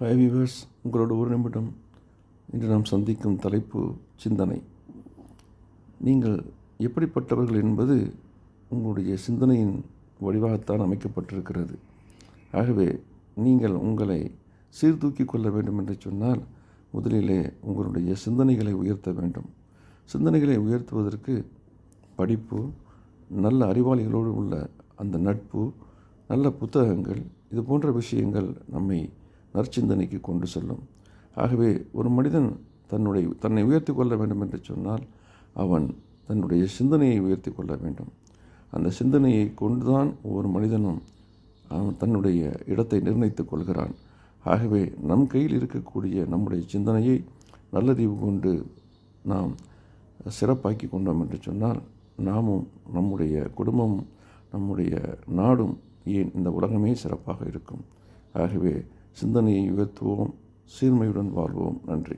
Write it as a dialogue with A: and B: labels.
A: Hi viewers உங்களோட ஒரு நிமிடம் இன்று நாம் சந்திக்கும் தலைப்பு சிந்தனை. நீங்கள் எப்படிப்பட்டவர்கள் என்பது உங்களுடைய சிந்தனையின் வடிவாகத்தான் அமைக்கப்பட்டிருக்கிறது. ஆகவே நீங்கள் உங்களை சீர்தூக்கிக் கொள்ள வேண்டும் என்று சொன்னால் முதலிலே உங்களுடைய சிந்தனைகளை உயர்த்த வேண்டும். சிந்தனைகளை உயர்த்துவதற்கு படிப்பு நல்ல அறிவாளிகளோடு உள்ள அந்த நட்பு நல்ல புத்தகங்கள் இது போன்ற விஷயங்கள் நம்மை நற்சிந்தனைக்கு கொண்டு செல்லும். ஆகவே ஒரு மனிதன் தன்னுடைய தன்னை உயர்த்தி கொள்ள வேண்டும் என்று சொன்னால் அவன் தன்னுடைய சிந்தனையை உயர்த்தி கொள்ள வேண்டும். அந்த சிந்தனையை கொண்டுதான் ஒவ்வொரு மனிதனும் அவன் தன்னுடைய இடத்தை நிர்ணயித்துக் கொள்கிறான். ஆகவே நம் கையில் இருக்கக்கூடிய நம்முடைய சிந்தனையை நல்லறிவு கொண்டு நாம் சிறப்பாக்கி கொண்டோம் என்று சொன்னால் நாமும் நம்முடைய குடும்பமும் நம்முடைய நாடும் ஏன் இந்த உலகமே சிறப்பாக இருக்கும். ஆகவே சிந்தனையை உயர்த்துவோம் சீர்மையுடன் வாழ்வோம். நன்றி.